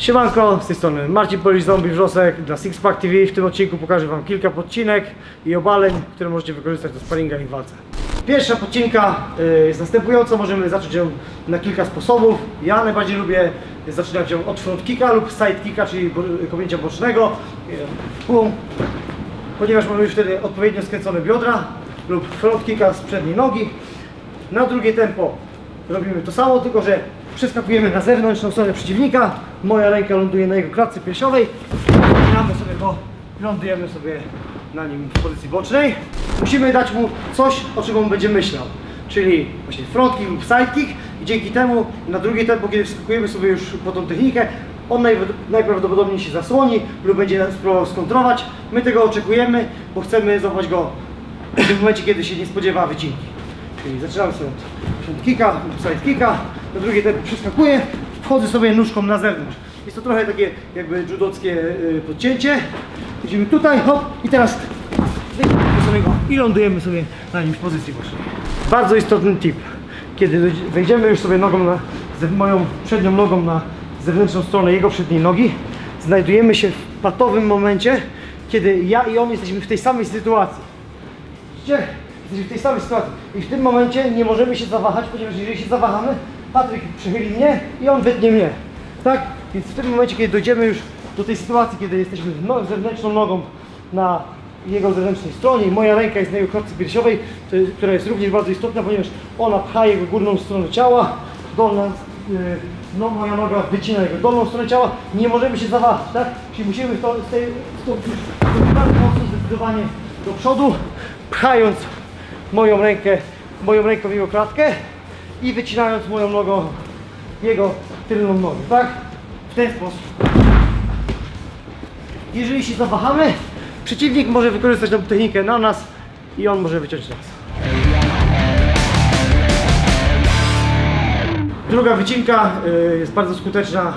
Siemanko, z tej strony Marcin Polish Zombie Wrzosek dla Sixpack TV. W tym odcinku pokażę Wam kilka podcinek i obaleń, które możecie wykorzystać do sparinga i walce. Pierwsza podcinka y, jest następująca, możemy zacząć ją na kilka sposobów. Ja najbardziej lubię zaczynać ją od front kicka lub side kicka, czyli kopnięcia bocznego. Y, Pum. Ponieważ mamy już wtedy odpowiednio skręcone biodra lub front kicka z przedniej nogi. Na drugie tempo robimy to samo, tylko że przeskakujemy na zewnątrz, na stronę przeciwnika. Moja ręka ląduje na jego klatce piersiowej. Wycinamy sobie go, lądujemy sobie na nim w pozycji bocznej. Musimy dać mu coś, o czym on będzie myślał. Czyli właśnie front kick lub side kick i dzięki temu na drugie tempo, kiedy wskakujemy sobie już po tą technikę, on naj, najprawdopodobniej się zasłoni lub będzie nas próbował skontrować. My tego oczekujemy, bo chcemy złapać go w momencie, kiedy się nie spodziewa wycinki. Czyli zaczynamy sobie od front kicka lub side kicka, na drugie tempo przeskakuję, wchodzę sobie nóżką na zewnątrz. Jest to trochę takie jakby judockie y, podcięcie. Idziemy tutaj, hop i teraz wyjdziemy sobie go i lądujemy sobie na nim w pozycji bocznej. Bardzo istotny tip. Kiedy wejdziemy już sobie nogą na, moją przednią nogą na zewnętrzną stronę jego przedniej nogi, znajdujemy się w patowym momencie, kiedy ja i on jesteśmy w tej samej sytuacji. Widzicie? Jesteśmy w tej samej sytuacji. I w tym momencie nie możemy się zawahać, ponieważ jeżeli się zawahamy, Patryk przychyli mnie i on wytnie mnie. Tak? Więc w tym momencie, kiedy dojdziemy już do tej sytuacji, kiedy jesteśmy no, zewnętrzną nogą na jego zewnętrznej stronie i moja ręka jest na jego klatce piersiowej, która jest również bardzo istotna, ponieważ ona pcha jego górną stronę ciała, dolna, yy, no moja noga wycina jego dolną stronę ciała, nie możemy się zawahać, tak? Czyli musimy to, z tej, z bardzo mocno zdecydowanie do przodu, pchając moją rękę, moją ręką jego klatkę i wycinając moją nogą jego tylną nogę, tak? W ten sposób. Jeżeli się zawahamy, przeciwnik może wykorzystać tę technikę na nas i on może wyciąć nas. Druga wycinka y, jest bardzo skuteczna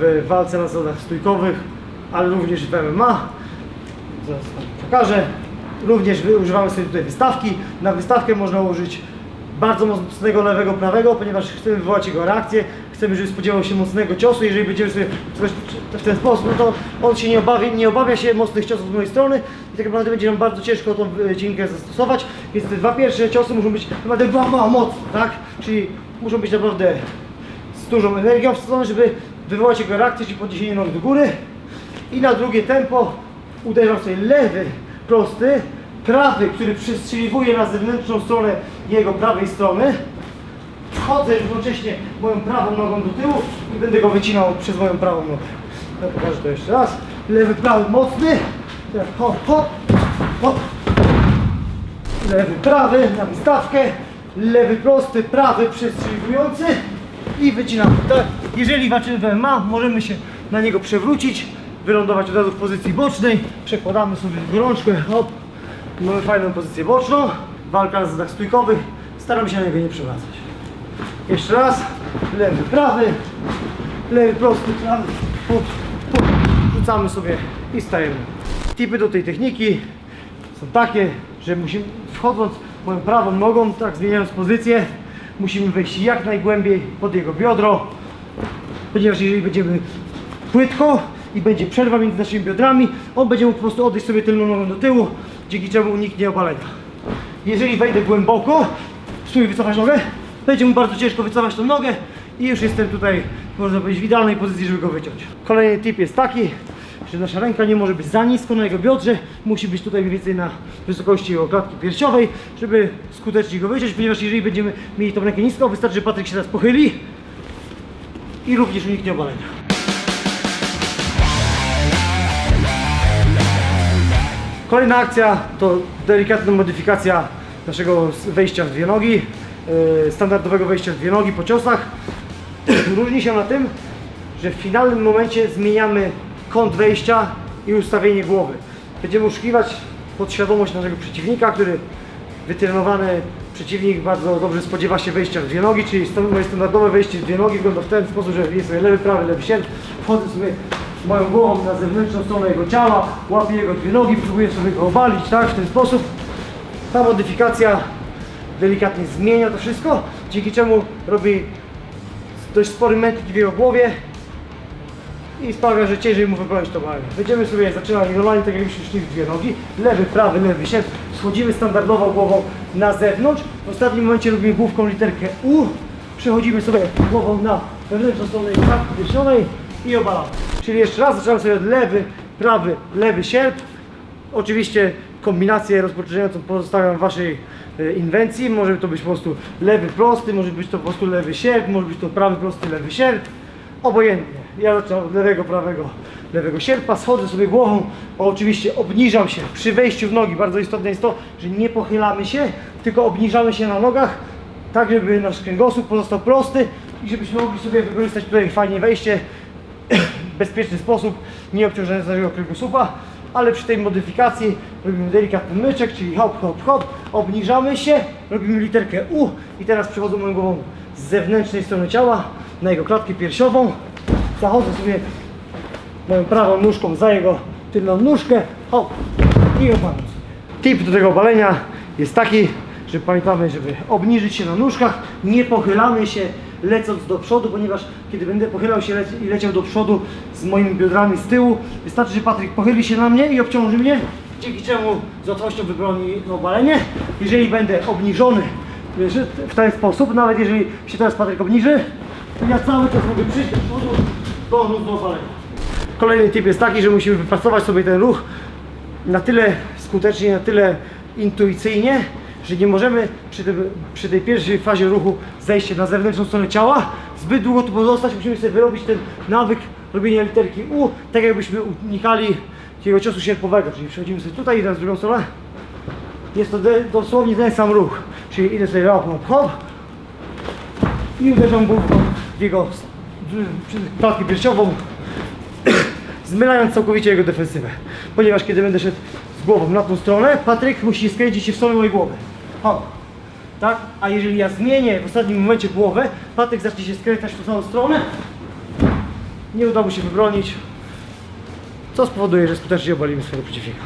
w walce na zasadach stójkowych, ale również w MMA. Zaraz pokażę. Również używamy sobie tutaj wystawki. Na wystawkę można użyć bardzo mocnego lewego, prawego, ponieważ chcemy wywołać jego reakcję. Chcemy, żeby spodziewał się mocnego ciosu. Jeżeli będziemy sobie w ten sposób, no to on się nie obawia, nie obawia się mocnych ciosów z mojej strony i tak naprawdę będzie nam bardzo ciężko tą wycinkę zastosować. Więc te dwa pierwsze ciosy muszą być naprawdę ba, ba, mocne, tak? Czyli muszą być naprawdę z dużą energią wsadzone, żeby wywołać jego reakcję, czyli podniesienie nogi do góry. I na drugie tempo uderzam sobie lewy, prosty, prawy, który przestrzeliwuje na zewnętrzną stronę jego prawej strony. Wchodzę równocześnie moją prawą nogą do tyłu i będę go wycinał przez moją prawą nogę. Ja pokażę to jeszcze raz. Lewy, prawy, mocny. Teraz hop, hop, hop. Lewy, prawy na wystawkę. Lewy, prosty, prawy, przestrzeliwujący. I wycinamy. Tak. Jeżeli walczymy w MMA, możemy się na niego przewrócić, wylądować od razu w pozycji bocznej. Przekładamy sobie gorączkę, hop. Mamy fajną pozycję boczną. Walka na zasadach stójkowych. Staram się na niego nie przewracać. Jeszcze raz. Lewy, prawy. Lewy, prosty, prawy. Pup, pup. Rzucamy sobie i stajemy. Tipy do tej techniki są takie, że musimy wchodząc moją prawą nogą, tak zmieniając pozycję, musimy wejść jak najgłębiej pod jego biodro, ponieważ jeżeli będziemy płytko i będzie przerwa między naszymi biodrami, on będzie mógł po prostu odejść sobie tylną nogą do tyłu, dzięki czemu uniknie obalenia. Jeżeli wejdę głęboko, spróbuj wycofać nogę, będzie mu bardzo ciężko wycofać tą nogę i już jestem tutaj, można powiedzieć, w idealnej pozycji, żeby go wyciąć. Kolejny tip jest taki, że nasza ręka nie może być za nisko na jego biodrze, musi być tutaj mniej więcej na wysokości jego klatki piersiowej, żeby skutecznie go wyciąć, ponieważ jeżeli będziemy mieli tą rękę nisko, wystarczy, że Patryk się teraz pochyli i również uniknie obalenia. Kolejna akcja to delikatna modyfikacja naszego wejścia w dwie nogi, yy, standardowego wejścia w dwie nogi po ciosach. Różni się na tym, że w finalnym momencie zmieniamy kąt wejścia i ustawienie głowy. Będziemy oszukiwać podświadomość naszego przeciwnika, który wytrenowany przeciwnik bardzo dobrze spodziewa się wejścia w dwie nogi, czyli moje standardowe wejście w dwie nogi wygląda w ten sposób, że jest sobie lewy, prawy, lewy sierp, wchodzę sobie moją głową na zewnętrzną stronę jego ciała, łapię jego dwie nogi, próbuję sobie go obalić, tak, w ten sposób. Ta modyfikacja delikatnie zmienia to wszystko, dzięki czemu robi dość spory mętlik w jego głowie i sprawia, że ciężej mu wybrać to balenie. Będziemy sobie zaczynali normalnie, tak jakbyśmy szli w dwie nogi, lewy, prawy, lewy, sierp, schodzimy standardowo głową na zewnątrz, w ostatnim momencie robimy główką literkę U, przechodzimy sobie głową na wewnętrzną stronę klatki piersionej i obalamy. Czyli jeszcze raz zaczynamy sobie od lewy, prawy, lewy, sierp, Oczywiście kombinację rozpoczynającą pozostawiam Waszej e, inwencji. Może to być po prostu lewy prosty, może być to po prostu lewy sierp, może być to prawy prosty, lewy sierp. Obojętnie. Ja zaczynam od lewego, prawego, lewego sierpa, schodzę sobie głową, oczywiście obniżam się przy wejściu w nogi. Bardzo istotne jest to, że nie pochylamy się, tylko obniżamy się na nogach, tak żeby nasz kręgosłup pozostał prosty i żebyśmy mogli sobie wykorzystać tutaj fajnie wejście bezpieczny sposób, nie obciążając naszego kręgosłupa, ale przy tej modyfikacji robimy delikatny myczek, czyli hop, hop, hop, obniżamy się, robimy literkę U i teraz przechodzę moją głową z zewnętrznej strony ciała na jego klatkę piersiową, zachodzę sobie moją prawą nóżką za jego tylną nóżkę, hop i sobie. Tip do tego obalenia jest taki, że pamiętamy, żeby obniżyć się na nóżkach, nie pochylamy się lecąc do przodu, ponieważ kiedy będę pochylał się i leciał do przodu z moimi biodrami z tyłu, wystarczy, że Patryk pochyli się na mnie i obciąży mnie, dzięki czemu z łatwością wybroni to obalenie. Jeżeli będę obniżony w ten sposób, nawet jeżeli się teraz Patryk obniży, to ja cały czas mogę przyjść do przodu, dążąc do obalenia. Kolejny tip jest taki, że musimy wypracować sobie ten ruch na tyle skutecznie, na tyle intuicyjnie, że nie możemy przy, tym, przy tej pierwszej fazie ruchu zejść na zewnętrzną stronę ciała, zbyt długo tu pozostać, musimy sobie wyrobić ten nawyk robienia literki U, tak jakbyśmy unikali takiego ciosu sierpowego, czyli przechodzimy sobie tutaj i teraz w drugą stronę. Jest to dosłownie ten sam ruch, czyli idę sobie hop, hop, i uderzam główką w jego klatkę piersiową, zmylając całkowicie jego defensywę. Ponieważ kiedy będę szedł z głową na tą stronę, Patryk musi skręcić się w stronę mojej głowy. O. Tak? A jeżeli ja zmienię w ostatnim momencie głowę, Patryk zacznie się skręcać w tą samą stronę, nie uda mu się wybronić, co spowoduje, że skutecznie obalimy swojego przeciwnika.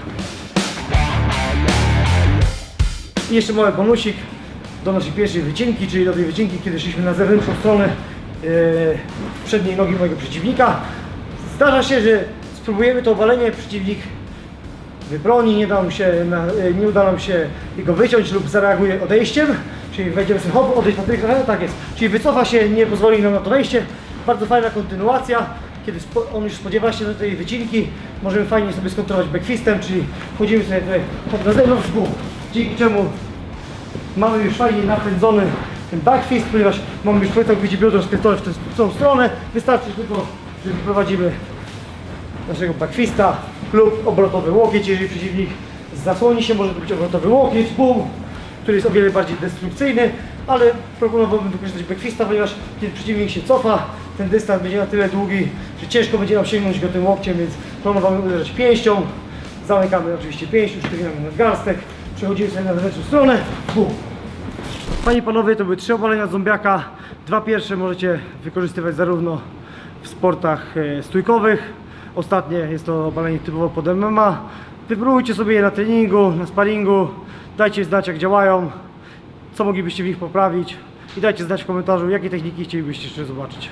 I jeszcze mały bonusik do naszej pierwszej wycinki, czyli do tej wycinki, kiedy szliśmy na zewnętrzną stronę yy, przedniej nogi mojego przeciwnika. Zdarza się, że spróbujemy to obalenie, przeciwnik wybroni, nie, da się e, nie uda nam się jego wyciąć lub zareaguje odejściem, czyli wejdziemy sobie hop, odejść na trójkę, tak jest, czyli wycofa się, nie pozwoli nam na to wejście. Bardzo fajna kontynuacja, kiedy on już spodziewa się do tej wycinki, możemy fajnie sobie skontrolować backfistem, czyli wchodzimy sobie tutaj hop na zewnątrz, bum, dzięki czemu mamy już fajnie napędzony ten backfist, ponieważ mamy już całkowicie biodro skręcone w w tą stronę, wystarczy tylko, że wyprowadzimy naszego backfista lub obrotowy łokieć, jeżeli przeciwnik zasłoni się, może to być obrotowy łokieć, boom, który jest o wiele bardziej destrukcyjny, ale proponowałbym wykorzystać backfista, ponieważ kiedy przeciwnik się cofa, ten dystans będzie na tyle długi, że ciężko będzie nam sięgnąć go tym łokciem, więc planowamy uderzać pięścią, zamykamy oczywiście pięść, usztywniamy nadgarstek, przechodzimy sobie na zewnętrzną stronę, boom. Panie i panowie, to były trzy obalenia zombiaka. Dwa pierwsze możecie wykorzystywać zarówno w sportach e, stójkowych. Ostatnie jest to obalenie typowo pod MMA. Wypróbujcie sobie je na treningu, na sparingu. Dajcie znać jak działają, co moglibyście w nich poprawić i dajcie znać w komentarzu jakie techniki chcielibyście jeszcze zobaczyć.